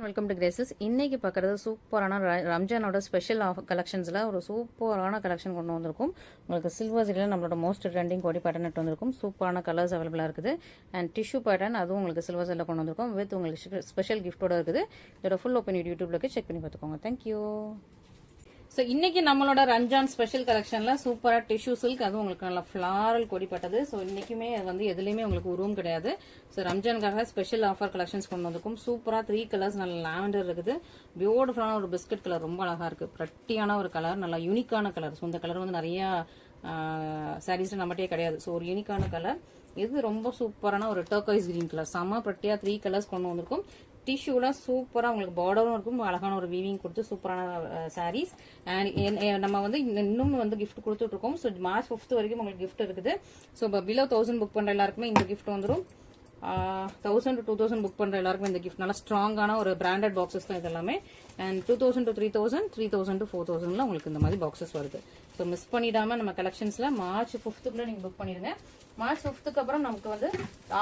Welcome to Graces இன்னைக்கு பார்க்குறது சூப்பரான ர- ரம்ஜானோட ஸ்பெஷல் ஆஃப் கலெக்ஷன்ஸில் ஒரு சூப்பரான கலெக்ஷன் கொண்டு வந்திருக்கும். உங்களுக்கு சில்வர் ஜில்லில் நம்மளோட மோஸ்ட் ட்ரெண்டிங் கோடி பேட்டர்ன் எடுத்து வந்திருக்கும். சூப்பரான கலர்ஸ் அவைலபிளாக இருக்குது. அண்ட் டிஷ்யூ பேட்டர்ன் அதுவும் உங்களுக்கு சில்வர் ஜில்லில் கொண்டு வந்திருக்கும். வித் உங்களுக்கு ஸ்பெஷல் கிஃப்ட்டோட இருக்குது. இதோட ஃபுல் ஓப்பன் யூடியூப்லக்கு செக் பண்ணி பார்த்துக்கோங்க. தேங்க்யூ ஸோ இன்னைக்கு நம்மளோட ரம்ஜான் ஸ்பெஷல் கலெக்ஷன்ல சூப்பராக டிஷ்யூ சில்க் அது உங்களுக்கு நல்லா ஃபிளாரல் கொடிப்பட்டது. ஸோ இன்னைக்குமே அது வந்து எதுலேயுமே உங்களுக்கு உருவம் கிடையாது. ஸோ ரம்ஜானுக்காக ஸ்பெஷல் ஆஃபர் கலெக்ஷன்ஸ் கொண்டு வந்திருக்கும். சூப்பராக த்ரீ கலர்ஸ் நல்ல லாவெண்டர் இருக்குது. பியூட்டிஃபுல்லான ஒரு பிஸ்கட் கலர் ரொம்ப அழகாக இருக்குது பிரட்டியான ஒரு கலர் நல்லா யூனிக்கான கலர் ஸோ இந்த கலர் வந்து நிறையா சாரீஸில் நம்மகிட்டே கிடையாது. ஸோ ஒரு யூனிக்கான கலர் இது ரொம்ப சூப்பரான ஒரு டர்காய்ஸ் கிரீன் கலர் செம்ம பிரட்டியா த்ரீ கலர்ஸ் கொண்டு வந்திருக்கும். டிஷ்யூலாம் சூப்பராக உங்களுக்கு பார்டரும் இருக்கும். அழகான ஒரு வீவிங் கொடுத்து சூப்பரான சாரீஸ் அண்ட் நம்ம வந்து இன்னும் வந்து கிஃப்ட் கொடுத்துட்ருக்கோம் ஸோ மார்ச் ஃபிஃப்த் வரைக்கும் உங்களுக்கு கிஃப்ட் இருக்குது. ஸோ இப்போ பிலோ தௌசண்ட் புக் பண்ணுற எல்லாருக்குமே இந்த கிஃப்ட் வந்துடும் தௌசண்ட் டூ தௌசண்ட் புக் பண்ணுற எல்லாருக்குமே இந்த கிஃப்ட் நல்லா ஸ்ட்ராங்கான ஒரு பிராண்டட் பாக்ஸஸ் தான் இது எல்லாமே and two thousand to three thousand three thousand to four தௌசண்ட்ல உங்களுக்கு இந்த மாதிரி பாக்ஸஸ் வருது. ஸோ மிஸ் பண்ணிடாம நம்ம கலெக்ஷன்ஸ்ல மார்ச் ஃபிஃப்த்துக்குள்ள நீங்க புக் பண்ணிடுங்க. மார்ச் ஃபிஃப்த்துக்கு அப்புறம் நமக்கு வந்து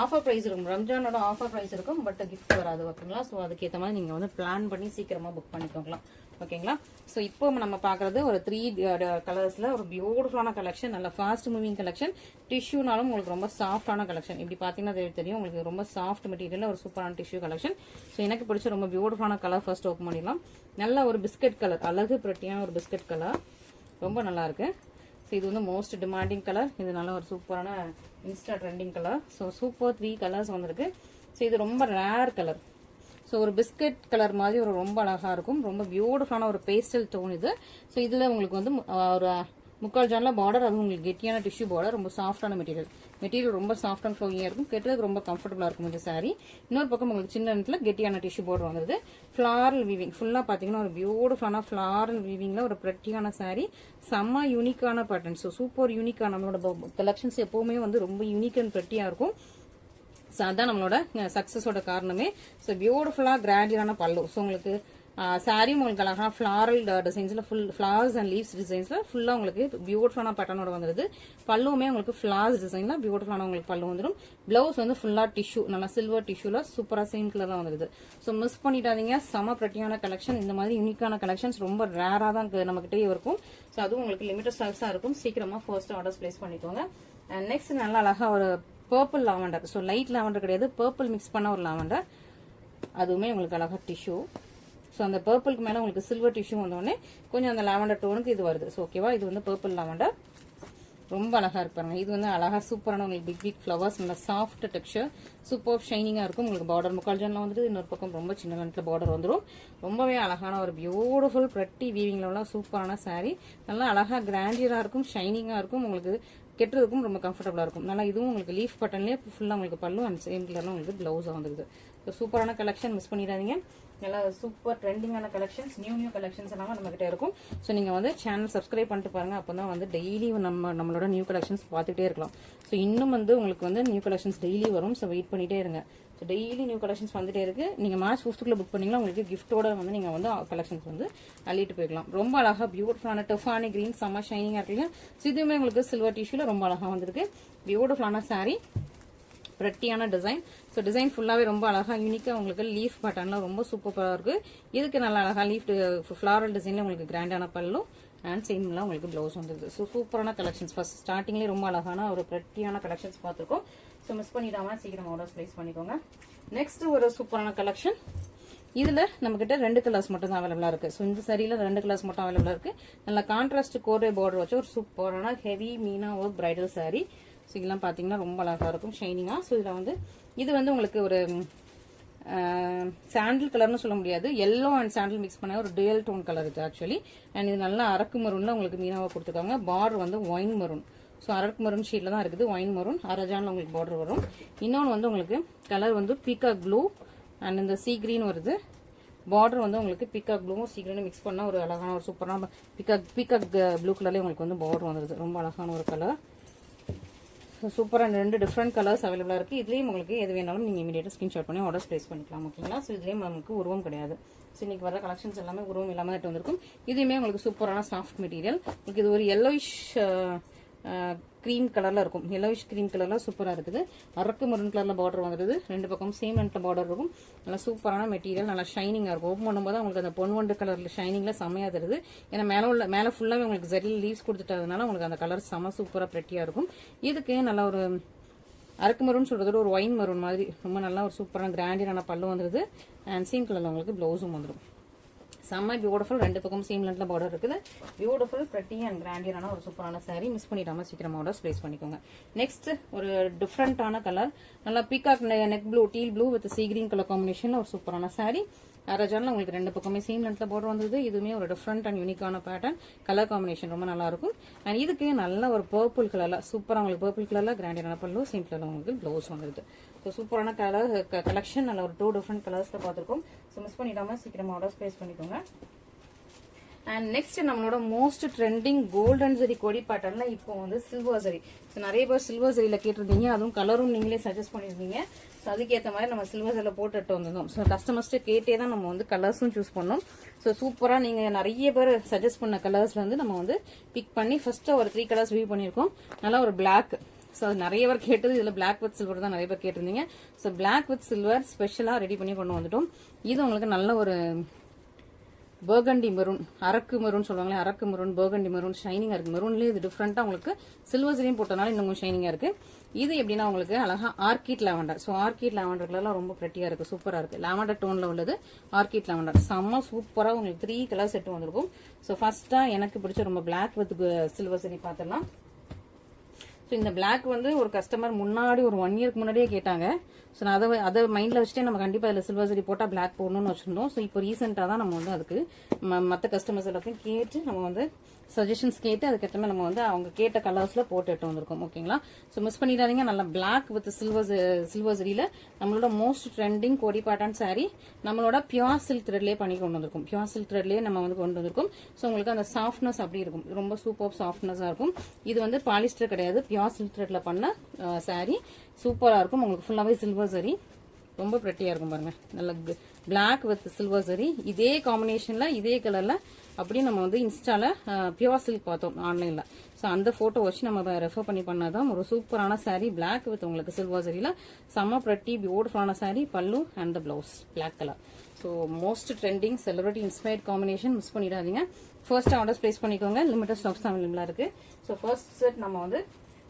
ஆஃபர் ப்ரைஸ் இருக்கும். ரம்ஜானோட ஆஃபர் ப்ரைஸ் இருக்கும் பட் கிஃப்ட் வராது ஓகேங்களா? ஸோ அதுக்கேற்ற மாதிரி நீங்க வந்து பிளான் பண்ணி சீக்கிரமா புக் பண்ணிக்கோங்களா ஓகேங்களா? ஸோ இப்போ நம்ம பார்க்கறது ஒரு த்ரீ கலர்ஸில் uh, ஒரு பியூட்டிஃபுல்லான கலெக்ஷன் நல்ல ஃபாஸ்ட் மூவிங் கலெக்ஷன் டிஷ்யூனாலும் உங்களுக்கு ரொம்ப சாஃப்டான கலெக்ஷன் இப்படி பார்த்தீங்கன்னா தெரியும். உங்களுக்கு ரொம்ப சாஃப்ட் மெட்டீரியல் ஒரு சூப்பரான டிஷ்யூ கலெக்ஷன் ஸோ எனக்கு பிடிச்ச ரொம்ப பியூட்டிஃபுல்லான கலர் ஃபர்ஸ்ட் ஓப்பன் பண்ணிடலாம். நல்ல ஒரு பிஸ்கட் கலர் அழகு பிரட்டியான ஒரு பிஸ்கட் கலர். ரொம்ப நல்லா இருக்கு. ஸோ இது வந்து மோஸ்ட் டிமாண்டிங் கலர் இது நல்ல ஒரு சூப்பரான insta trending colour so super three colours வந்திருக்கு. ஸோ இது ரொம்ப ரேர் கலர் ஸோ ஒரு பிஸ்கட் கலர் மாதிரி ஒரு ரொம்ப அழகாக இருக்கும். ரொம்ப பியூட்டிஃபுல்லான ஒரு பேஸ்டல் டோன் இது. ஸோ இதில் உங்களுக்கு வந்து ஒரு முக்கால் ஜானில் பார்டர் அதுவும் உங்களுக்கு கெட்டியான டிஷ்யூ பார்டர் ரொம்ப சாஃப்டான மெட்டீரியல் மெட்டீரியல் ரொம்ப சாஃப்ட் அண்ட் ஃப்ளோயிங்காக இருக்கும். கெட்டதுக்கு ரொம்ப கம்ஃபர்டபுளாக இருக்கும் இந்த சாரீ இன்னொரு பக்கம் உங்களுக்கு சின்ன இடத்துல கெட்டியான டிஷ்யூ பார்டர் வந்துருது. ஃப்ளாரல் வீவிங் ஃபுல்லாக பார்த்தீங்கன்னா ஒரு பியூட்டிஃபுல்லான ஃப்ளாரல் வீவிங்கில் ஒரு பிரட்டியான saree. செம்ம யூனிக்கான பேட்டர்ன் ஸோ சூப்பர் யூனிக்கான நம்மளோட கலெக்ஷன்ஸ் எப்போவுமே வந்து ரொம்ப யூனிக் அண்ட் பிரட்டியாக இருக்கும். ஸோ அதான் நம்மளோட சக்ஸஸோட காரணமே. ஸோ பியூட்டிஃபுல்லாக கிராண்டியரான பல்லு. ஸோ உங்களுக்கு சாரியும் உங்களுக்கு அழகாக ஃப்ளாரல் டிசைன்ஸில் ஃபுல் ஃப்ளவர்ஸ் அண்ட் லீவ்ஸ் டிசைன்ஸில் ஃபுல்லாக உங்களுக்கு பியூட்டிஃபுல்லான பட்டனோட வந்துடுது பல்லுமே உங்களுக்கு ஃப்ளார்ஸ் டிசைனில் பியூட்டிஃபுல்லான உங்களுக்கு பல்லு வந்துடும் பிளவுஸ் வந்து ஃபுல்லாக டிஷ்யூ நல்லா சில்வர் டிஷ்யூவில் சூப்பராக சேம் கலரில் வந்துடுது ஸோ மிஸ் பண்ணிட்டாதீங்க செம பிரட்டியான கலெக்ஷன் இந்த மாதிரி யூனிக்கான கலெக்ஷன்ஸ் ரொம்ப ரேராக தான் நம்மகிட்டே இருக்கும். ஸோ அதுவும் உங்களுக்கு லிமிட்டட் ஸ்டாக்ஸாக இருக்கும். சீக்கிரமாக ஃபர்ஸ்ட் ஆர்டர்ஸ் பிளேஸ் பண்ணிக்கோங்க. அண்ட் நெக்ஸ்ட் நல்லா அழகாக ஒரு purple lavender so light lavender கிடையாது. பர்பிள் மிக்ஸ் பண்ண ஒரு லாவெண்டர் அதுவுமே உங்களுக்கு அழகாக டிஷ்யூ ஸோ அந்த பர்பிளுக்கு மேலே உங்களுக்கு சில்வர் டிஷ்யூ வந்தோடனே கொஞ்சம் அந்த லாவண்டர் டோனுக்கு இது வருது. ஸோ ஓகேவா இது வந்து பர்பிள் லாவண்டர் ரொம்ப அழகாக இருப்பாருங்க இது வந்து அழகாக சூப்பரான உங்களுக்கு பிக் பிக் ஃப்ளவர்ஸ் நல்ல சாஃப்ட் டெக்ஸ்டர் சூப்பர் ஷைனிங்காக இருக்கும். உங்களுக்கு பார்டர் முக்கால் ஜன்ல வந்துட்டு இன்னொரு பக்கம் ரொம்ப சின்ன கணத்தில் பார்டர் வந்துடும் ரொம்பவே அழகான ஒரு பியூட்டிஃபுல் ப்ரெட்டி வீவிங்கில் உள்ள சூப்பரான சாரீ நல்லா அழகாக கிராண்டியராக இருக்கும் ஷைனிங்காக இருக்கும். உங்களுக்கு கெட்டுறதுக்கும் ரொம்ப கம்ஃபர்டபுளாக இருக்கும். நல்லா இதுவும் உங்களுக்கு லீஃப் பட்டன்லேயே ஃபுல்லாக உங்களுக்கு பல்லும் அண்ட் சேம் கலரில் உங்களுக்கு ப்ளவுஸாக வந்துருக்குது ஸோ சூப்பரான கலெக்ஷன் மிஸ் பண்ணிடாதீங்க. நல்லா சூப்பர் ட்ரெண்டிங்கான கலெக்ஷன்ஸ் நியூ நியூ கலெக்ஷன்ஸ் எல்லாமே நம்ம இருக்கும். ஸோ நீங்கள் வந்து சேனல் சப்ஸ்கிரைப் பண்ணிட்டு பாருங்கள் அப்போ தான் வந்து டெய்லி நம்ம நம்மளோட நியூ கலெக்ஷன்ஸ் பார்த்துட்டே இருக்கலாம். ஸோ இன்னும் வந்து உங்களுக்கு வந்து நியூ கலெக்ஷன்ஸ் டெய்லி வரும். ஸோ வெயிட் பண்ணிட்டே இருங்க. ஸோ டெய்லி நியூ கலெக்ஷன்ஸ் வந்துட்டே இருக்கு. நீங்கள் மார்ச் ஃபிஃப்த்துக்குள்ள புக் பண்ணீங்கன்னா உங்களுக்கு கிஃப்ட்டோட வந்து நீங்கள் வந்து கலெக்ஷன்ஸ் வந்து அள்ளிட்டு போய்க்கலாம் ரொம்ப அழகாக பியூட்டிஃபுல்லான டஃபான கிரீன் செம்ம ஷைனிங்காக இருக்கு ஸோ இதுவுமே உங்களுக்கு சில்வர் டிஷ்யூவில் ரொம்ப அழகாக வந்திருக்கு. பியூட்டிஃபுல்லான சாரீ பிரட்டியான டிசைன் ஸோ டிசைன் ஃபுல்லாகவே ரொம்ப அழகாக யூனிக்காக உங்களுக்கு லீஃப் பட்டன்லாம் ரொம்ப சூப்பராக இருக்குது இதுக்கு நல்லா அழகாக லீஃப் ஃப்ளாரல் டிசைனில் உங்களுக்கு கிராண்டான பல்லும் அண்ட் சேம்லாம் உங்களுக்கு ப்ளவுஸ் வந்துருது. ஸோ சூப்பரான கலெக்ஷன்ஸ் ஃபஸ்ட் ஸ்டார்டிங்லேயே ரொம்ப அழகான ஒரு பிரட்டியான கலெக்ஷன்ஸ் பார்த்துருக்கோம். ஸோ மிஸ் பண்ணிடாமல் சீக்கிரம் ஆர்டர்ஸ் ப்ளேஸ் பண்ணிக்கோங்க. நெக்ஸ்ட் ஒரு சூப்பரான கலெக்ஷன் இதில் நம்மக்கிட்ட ரெண்டு கலர்ஸ் மட்டும் தான் அவைலபிளாக இருக்குது ஸோ இந்த சரியில் ரெண்டு கலர்ஸ் மட்டும் அவைலபிளாக இருக்குது நல்லா கான்ட்ராஸ்ட் கோரே பார்டர் வச்சு ஒரு சூப்பரான ஹெவி மீனா ஒரு பிரைடல் சாரீ ஸோ இதெல்லாம் பார்த்தீங்கன்னா ரொம்ப அழகாக இருக்கும் ஷைனிங்காக ஸோ இதில் வந்து இது வந்து உங்களுக்கு ஒரு சாண்டில் கலர்னு சொல்ல முடியாது. எல்லோ அண்ட் சாண்டில் மிக்ஸ் பண்ண ஒரு டுயல் டோன் கலர் இது ஆக்சுவலி அண்ட் இது நல்லா அரக்கு மருனில் உங்களுக்கு மீனாவை கொடுத்துருக்காங்க. பார்டர் வந்து ஒயின் மருன் ஸோ அரக்கு மருன் ஷீட்ல தான் இருக்குது ஒயின் மருன் அரஜான்ல உங்களுக்கு பார்டர் வரும். இன்னொன்று வந்து உங்களுக்கு கலர் வந்து பீக்கா ப்ளூ அண்ட் இந்த சீ கிரீன் வருது. பார்டர் வந்து உங்களுக்கு பிகாக் ப்ளூவும் சீக்கிரம் மிக்ஸ் பண்ணால் ஒரு அழகான ஒரு சூப்பரான பிகாக் பிகாக் ப்ளூ கலர்லேயே உங்களுக்கு வந்து பார்டர் வந்துருது. ரொம்ப அழகான ஒரு கலர் சூப்பராக ரெண்டு டிஃப்ரெண்ட் கலர்ஸ் அவைலபிளாக இருக்குது இதுலேயும் உங்களுக்கு எது வேணாலும் நீங்கள் இமீடியட்டாக ஸ்க்ரீன்ஷாட் பண்ணி ஆர்டர்ஸ் ப்ளேஸ் பண்ணிக்கலாம். ஓகேங்களா ஸோ இதுலேயும் நமக்கு உருவம் கிடையாது. ஸோ இன்னைக்கு வர கலெக்ஷன்ஸ் எல்லாமே உருவம் இல்லாமல் தான் வந்திருக்கும். இதுவுமே உங்களுக்கு சூப்பரான சாஃப்ட் மெட்டீரியல் உங்களுக்கு இது ஒரு எல்லோயிஷ் க்ரீம் கலரில் இருக்கும். எல்லோவிஷ் க்ரீம் கலரில் சூப்பராக இருக்குது. அரக்கு மருன் கலரில் பார்டர் வந்துடுது ரெண்டு பக்கம் சேம் பார்டர் இருக்கும். நல்லா சூப்பரான மெட்டீரியல் நல்லா ஷைனிங்காக இருக்கும். ஓப்பன் பண்ணும்போது உங்களுக்கு அந்த பொன் ஒன்று கலரில் ஷைனிங்கில் செம்மையாக தருது ஏன்னா மேலே உள்ள மேலே ஃபுல்லாகவே உங்களுக்கு ஜரில் லீவ்ஸ் கொடுத்துட்டதுனால உங்களுக்கு அந்த கலர் செம சூப்பராக ப்ரெட்டியாக இருக்கும். இதுக்கு நல்லா ஒரு அரக்கு மருன்னு சொல்கிறது ஒரு ஒயின் மருன் மாதிரி. ரொம்ப நல்லா ஒரு சூப்பரான கிராண்டியரான பல்லு வந்துடுது அண்ட் சேம் கலரில் உங்களுக்கு ப்ளவுஸும் வந்துடும் செம்ம பியூட்டிஃபுல் ரெண்டு பக்கம் சேம் லென்த்ல பார்டர் இருக்குது. பியூட்டிஃபுல் ப்ரெட்டி அண்ட் கிராண்டியரான ஒரு சூப்பரான saree. மிஸ் பண்ணிடாம சீக்கிரமாக ஆர்டர்ஸ் ப்ளேஸ் பண்ணிக்கோங்க. நெக்ஸ்ட் ஒரு டிஃப்ரெண்டான கலர் நல்லா peacock neck blue teal blue with sea green colour காம்பினேஷன்ல ஒரு சூப்பரான சாரீ அரஜானில் உங்களுக்கு ரெண்டு பக்கமே சேம் லென்த்ல பார்டர் வந்தது. இதுவுமே ஒரு டிஃப்ரெண்ட் அண்ட் யூனிக்கான பேட்டர்ன் கலர் காம்பினேஷன் ரொம்ப நல்லா இருக்கும். அண்ட் இதுக்கு நல்ல ஒரு பர்பிள் கலர்ல சூப்பரா உங்களுக்கு பர்பிள் கலர்ல கிராண்டியரான பல்லு சேம் உங்களுக்கு ப்ளவுஸ் வந்துருது ஸோ சூப்பரான கலர் கலெக்ஷன் நல்ல ஒரு டூ டிஃப்ரெண்ட் கலர்ஸில் பார்த்துருக்கோம். ஸோ மிஸ் பண்ணிடாம சீக்கிரமாக ஆர்டர்ஸ் ஸ்பேஸ் பண்ணிக்கோங்க. அண்ட் நெக்ஸ்ட் நம்மளோட மோஸ்ட் ட்ரெண்டிங் கோல்டன் சரி கொடி பேட்டர்ன்ல இப்போ வந்து சில்வர் சரி ஸோ நிறைய பேர் சில்வர் சரியில கேட்டிருந்தீங்க. அதுவும் கலரும் நீங்களே சஜஸ்ட் பண்ணியிருந்தீங்க. ஸோ அதுக்கேற்ற மாதிரி நம்ம சில்வர் சரியில் போட்டுட்டு வந்திருந்தோம் ஸோ கஸ்டமர்ஸ்ட்டு கேட்டே தான் நம்ம வந்து கலர்ஸும் சூஸ் பண்ணோம் ஸோ சூப்பராக நீங்கள் நிறைய பேர் சஜஸ்ட் பண்ண கலர்ஸ்ல வந்து நம்ம வந்து பிக் பண்ணி ஃபஸ்ட்டு ஒரு த்ரீ கலர்ஸ் வியூ பண்ணியிருக்கோம். நல்லா ஒரு பிளாக் ஸோ அது நிறைய பேர் கேட்டது இதில் பிளாக் வித் சில்வர் தான் நிறைய பேர் கேட்டிருந்தீங்க. ஸோ பிளாக் வித் சில்வர் ஸ்பெஷலாக ரெடி பண்ணி கொண்டு வந்துட்டோம். இது உங்களுக்கு நல்ல ஒரு பர்கண்டி மெரூன் அரக்கு மெரூன் சொல்லுவாங்களே அரக்கு மெரூன் பர்கண்டி மெரூன் ஷைனிங்காக இருக்குது மெரூன்லேயே இது டிஃப்ரெண்ட்டாக உங்களுக்கு சில்வர் சரியும் போட்டனால இன்னும் ஷைனிங்காக இருக்குது இது எப்படின்னா உங்களுக்கு அழகாக orchid lavender so orchid lavender கலர்லாம் ரொம்ப ப்ரெட்டியாக இருக்குது சூப்பராக இருக்குது லாவண்டர் டோனில் உள்ளது ஆர்கிட் லாவண்டர் செம்ம சூப்பராக உங்களுக்கு த்ரீ கலர் செட்டு வந்திருக்கும். ஸோ ஃபஸ்ட்டாக எனக்கு பிடிச்ச ரொம்ப பிளாக் வித் சில்வர் சரி பார்த்துடலாம். ஸோ இந்த பிளாக் வந்து ஒரு கஸ்டமர் முன்னாடி ஒரு ஒன் இயர்க்கு முன்னாடியே கேட்டாங்க. ஸோ நான் அதை அதை மைண்டில் வச்சுட்டே நம்ம கண்டிப்பாக அதில் சில்வர் சரி போட்டால் பிளாக் போடணும்னு வச்சுருந்தோம். ஸோ இப்போ ரீசெண்டாக தான் நம்ம வந்து அதுக்கு மற்ற கஸ்டமர்ஸ் எல்லாத்தையும் கேட்டு நம்ம வந்து சஜஷன்ஸ் கேட்டு அதுக்கேற்ற மாதிரி நம்ம வந்து அவங்க கேட்ட கலர்ஸில் போட்டு எடுத்து வந்திருக்கோம். ஓகேங்களா ஸோ மிஸ் பண்ணிடாதீங்க. நல்லா பிளாக் வித் சில்வர் சில்வர் சரியில் நம்மளோட மோஸ்ட் ட்ரெண்டிங் கோடி பேட்டர்ன் saree நம்மளோட பியூர் சில்க் த்ரெட்லேயே பண்ணி கொண்டு வந்திருக்கும். பியூர் சில்க் த்ரெட்லேயே நம்ம வந்து கொண்டு வந்திருக்கும். ஸோ உங்களுக்கு அந்த சாஃப்ட்னஸ் அப்படி இருக்கும். ரொம்ப சூப்பர் சாஃப்ட்னஸாக இருக்கும். இது வந்து பாலிஸ்டர் கிடையாது. பியூர் சில்க் த்ரெட்டில் பண்ண சாரீ சூப்பராக இருக்கும். உங்களுக்கு ஃபுல்லாகவே சில்வர் சரி. ரொம்ப ப்ரெட்டியாக இருக்கும் பாருங்கள் நல்ல பிளாக் வித் சில்வர் சரி. இதே காம்பினேஷனில் இதே கலரில் அப்படியே நம்ம வந்து இன்ஸ்டாவில் பியூர் சில்க் பார்த்தோம் ஆன்லைனில் ஸோ அந்த ஃபோட்டோ வச்சு நம்ம ரெஃபர் பண்ணி பண்ணால் தான் ஒரு சூப்பரான சாரீ பிளாக் வித் உங்களுக்கு சில்வர் சரியில் செம்ம ப்ரெட்டி பியூட்டிஃபுல்லான சாரீ பல்லு and the blouse black colour so most trending celebrity inspired combination miss பண்ணிடாதீங்க. ஃபர்ஸ்ட் ஆர்டர்ஸ் ப்ளேஸ் பண்ணிக்கோங்க. லிமிட்டட் ஸ்டாக்ஸ் தான் அவைலபிளாக இருக்குது ஸோ ஃபர்ஸ்ட் செட் நம்ம வந்து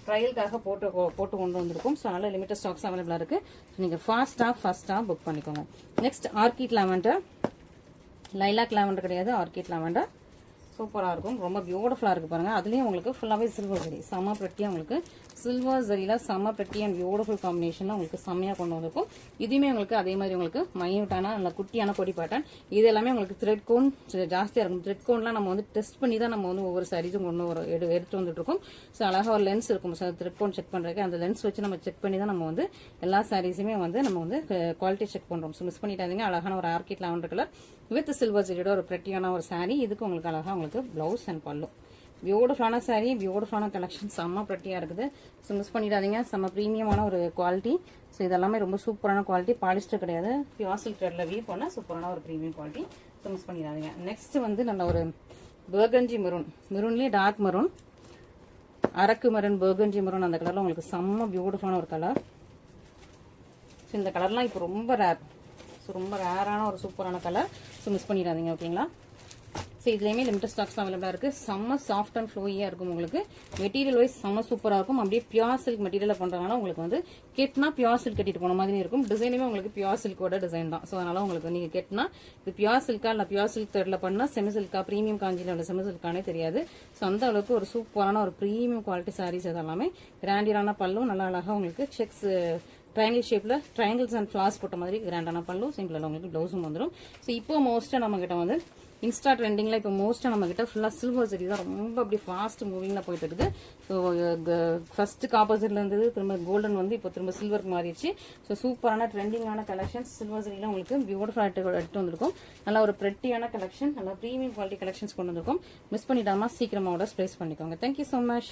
ட்ரையலுக்காக போட்டு கொ- போட்டு கொண்டு வந்திருக்கோம். ஸோ அதனால் லிமிட்டட் ஸ்டாக்ஸ் அவைலபிளாக இருக்குது நீங்கள் ஃபாஸ்ட்டாக ஃபர்ஸ்ட்டாக புக் பண்ணிக்கோங்க. Next orchid lavender lilac lavender கிடையாது. ஆர்கிட் லாவெண்டர் சூப்பராக இருக்கும். ரொம்ப பியூட்டிஃபுல்லாக இருக்குது பாருங்க. அதுலேயும் உங்களுக்கு ஃபுல்லாகவே சில்வர் ஜரி செம்ம பெட்டியாக உங்களுக்கு சில்வர் ஜரியில் செம்ம ப்ரெட்டி அண்ட் பியூட்டிஃபுல் காம்பினேஷனில் உங்களுக்கு செம்மையாக கொண்டு வந்திருக்கும். இதுவுமே உங்களுக்கு அதே மாதிரி உங்களுக்கு மையூட்டான நல்ல குட்டியான கொடி பேட்டர்ன் இது எல்லாமே உங்களுக்கு த்ரெட் கோன் ஜாஸ்தியாக இருக்கும். த்ரெட் கோன்லாம் நம்ம வந்து டெஸ்ட் பண்ணி தான் நம்ம வந்து ஒவ்வொரு சாரீஸும் கொண்டு ஒரு எடு எடுத்து வந்துட்டு இருக்கோம். ஸோ அழகாக ஒரு லென்ஸ் இருக்கும். சார் த்ரெட் கோன் செக் பண்ணுறதுக்கு அந்த லென்ஸ் வச்சு நம்ம செக் பண்ணி தான் நம்ம வந்து எல்லா சாரீஸுமே வந்து நம்ம வந்து குவாலிட்டி செக் பண்ணுறோம் ஸோ மிஸ் பண்ணிட்டாதீங்க அழகான ஒரு orchid lavender colour with silver ஜெரியோட ஒரு ப்ரெட்டியான ஒரு சாரீ இதுக்கு உங்களுக்கு அழகாக உங்களுக்கு ப்ளவுஸ் அண்ட் பல்லும் பியூட்டிஃபுல்லான சாரீ பியூட்டிஃபுல்லான கலெக்ஷன் செம்ம ப்ரெட்டியாக இருக்குது ஸோ மிஸ் பண்ணிடாதீங்க செம்ம ப்ரீமியமான ஒரு குவாலிட்டி ஸோ இதெல்லாமே ரொம்ப சூப்பரான குவாலிட்டி பாலிஸ்டர் கிடையாது பியூர் சில்க் த்ரெட்ல வீ போனால் சூப்பரான ஒரு ப்ரீமியம் குவாலிட்டி ஸோ மிஸ் பண்ணிடாதீங்க நெக்ஸ்ட் வந்து நல்ல ஒரு பேர்கஞ்சி மெரூன் மெரூன்லேயே டார்க் மெரூன் அரக்கு மெரூன் பேர்கஞ்சி மெரூன் அந்த கலரில் உங்களுக்கு செம்ம பியூட்டிஃபுல்லான ஒரு கலர் ஸோ இந்த கலர்லாம் இப்போ ரொம்ப ரேர் ஸோ ரொம்ப ரேரான ஒரு சூப்பரான கலர் ஸோ மிஸ் பண்ணிடாதீங்க ஓகேங்களா ஸோ இதுலேயுமே லிமிட்டட் ஸ்டாக்ஸ் அவைலபிளாக இருக்குது செம்ம சாஃப்ட் அண்ட் ஃப்ளோயியாக இருக்கும் உங்களுக்கு. மெட்டீரியல் வைஸ் செம்ம சூப்பராக இருக்கும். அப்படியே பியூர் சில்க் மெட்டீரியல் பண்ணுறதுனால உங்களுக்கு வந்து கெட்னா பியூர் சில்க் கட்டிட்டு போன மாதிரி இருக்கும். டிசைனுமே உங்களுக்கு பியூர் சில்கோட டிசைன் தான். ஸோ அதனால் உங்களுக்கு நீங்கள் கெட்னா இது பியூர் சில்கா இல்லை பியூர் சில்க் த்ரெட்ல பண்ணால் செமி சில்கா ப்ரீமியம் காஞ்சியில் உள்ள செமி சில்கானே தெரியாது. ஸோ அந்த அளவுக்கு ஒரு சூப்பரான ஒரு ப்ரீமியம் குவாலிட்டி சாரீஸ் இதெல்லாமே கிராண்டியரான பல்லும் நல்லா அழகாக உங்களுக்கு செக்ஸ் ட்ரையாங்கிள் ஷேப்பில் ட்ரையாங்கிள்ஸ் அண்ட் ஃப்ளாஸ் போட்ட மாதிரி கிராண்டான பல்லும் சிம்பிளாக உங்களுக்கு ப்ளவுஸும் வந்துடும் ஸோ இப்போ மோஸ்ட்டாக நம்ம வந்து இன்ஸ்டா ட்ரெண்டிங்கில் இப்போ மோஸ்ட்டாக நம்மக்கிட்ட ஃபுல்லாக சில்வர் சரி தான் ரொம்ப அப்படி ஃபாஸ்ட் மூவிங்கில் போயிட்டு இருக்குது. ஸோ ஃபஸ்ட்டுக்கு ஆப்போசிட்டில் இருந்தது திரும்ப கோல்டன் வந்து இப்போ திரும்ப சில்வருக்கு மாறிடுச்சு. ஸோ சூப்பரான ட்ரெண்டிங்கான கலெக்ஷன்ஸ் சில்வர் சரியில் உங்களுக்கு பியூட்டிஃபுல் எடுத்து வந்திருக்கும். நல்லா ஒரு ப்ரெட்டியான கலெக்ஷன் நல்லா ப்ரீமியம் குவாலிட்டி கலெக்ஷன்ஸ் கொண்டு வந்திருக்கும். மிஸ் பண்ணிட்டாமல் சீக்கிரமாக ஆர்டர்ஸ் ப்ளேஸ் பண்ணிக்கோங்க. Thank you so much